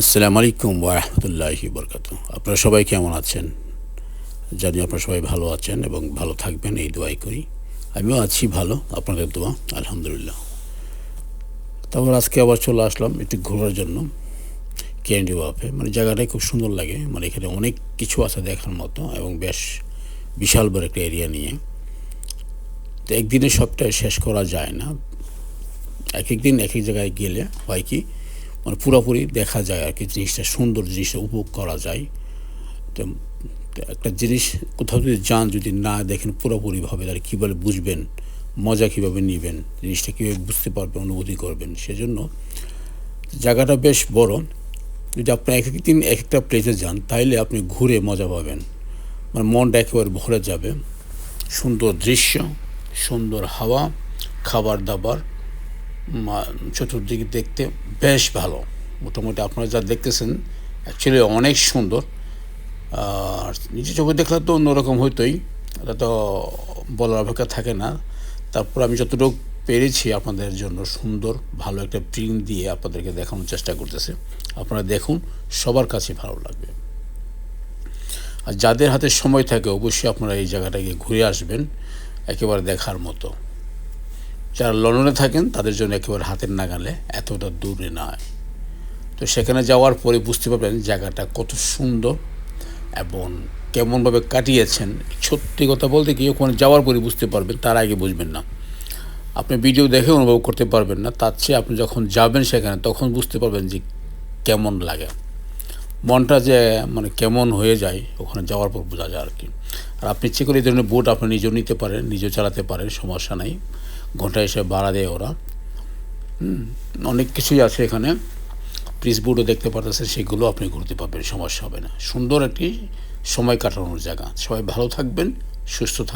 আসসালামু আলাইকুম ওরহমতুল্লাহি বরকাত আপনারা সবাই কেমন আছেন? জানি আপনারা সবাই ভালো আছেন এবং ভালো থাকবেন, এই দোয়াই করি। আমিও আছি ভালো, আপনাদের দোয়া, আলহামদুলিল্লাহ। তারপর আজকে আবার চলে আসলাম একটু ঘোরার জন্য ক্যান্ডি ওয়াফে মানে জায়গাটাই খুব সুন্দর লাগে মানে এখানে অনেক কিছু আছে দেখার মতো এবং বেশ বিশাল বড় একটা এরিয়া নিয়ে। তো একদিনে সবটা শেষ করা যায় না। এক একদিন এক এক জায়গায় গেলে হয় কি মানে পুরোপুরি দেখা যায় আর কি, জিনিসটা সুন্দর জিনিসটা উপভোগ করা যায়। তো একটা জিনিস কোথাও যদি যান, যদি না দেখেন পুরোপুরিভাবে, তাহলে কীভাবে বুঝবেন, মজা কীভাবে নেবেন, জিনিসটা কীভাবে বুঝতে পারবেন, অনুভূতি করবেন, সেজন্য জায়গাটা বেশ বড়। যদি আপনি এক একদিন এক একটা প্লেসে যান, তাইলে আপনি ঘুরে মজা পাবেন। মানে মনটা একেবারে ভরে যাবে। সুন্দর দৃশ্য, সুন্দর হাওয়া, খাবার দাবার চতুর্দিকে দেখতে বেশ ভালো। মোটামুটি আপনারা যা দেখতেছেন অ্যাকচুয়ালি অনেক সুন্দর। আর নিজে চোখে দেখলে তো অন্যরকম হইতোই, এটা তো বলার অপেক্ষা থাকে না। তারপর আমি যতটুকু পেরেছি আপনাদের জন্য সুন্দর, ভালো একটা প্রিন্ট দিয়ে আপনাদেরকে দেখানোর চেষ্টা করতেছে। আপনারা দেখুন, সবার কাছে ভালো লাগবে। আর যাদের হাতে সময় থাকে, অবশ্যই আপনারা এই জায়গাটাকে ঘুরে আসবেন, একেবারে দেখার মতো। যারা লন্ডনে থাকেন, তাদের জন্য একেবারে হাতের নাগালে এতটা দূরে নয়। তো সেখানে যাওয়ার পরে বুঝতে পারবেন জায়গাটা কত সুন্দর এবং কেমনভাবে কাটিয়েছেন। সত্যি কথা বলতে কি, ওখানে যাওয়ার পরে বুঝতে পারবেন, তার আগে বুঝবেন না। আপনি ভিডিও দেখে অনুভব করতে পারবেন না, তার চেয়ে আপনি যখন যাবেন সেখানে, তখন বুঝতে পারবেন যে কেমন লাগে। মনটা যে মানে কেমন হয়ে যায়, ওখানে যাওয়ার পর বোঝা যায় আর কি। আর আপনি ইচ্ছে করে এই ধরনের বোট আপনি নিজেও নিতে পারেন, নিজেও চালাতে পারেন, সমস্যা নাই। ঘণ্টা হিসেবে ভাড়া দেয় ওরা। হুম, অনেক কিছুই আছে এখানে। প্রিস বোর্ডও দেখতে পারতেছেন সেগুলো আপনি ঘুরতে পারবেন সমস্যা হবে না। সুন্দর একটি সময় কাটানোর জায়গা। সবাই ভালো থাকবেন সুস্থ থাকবেন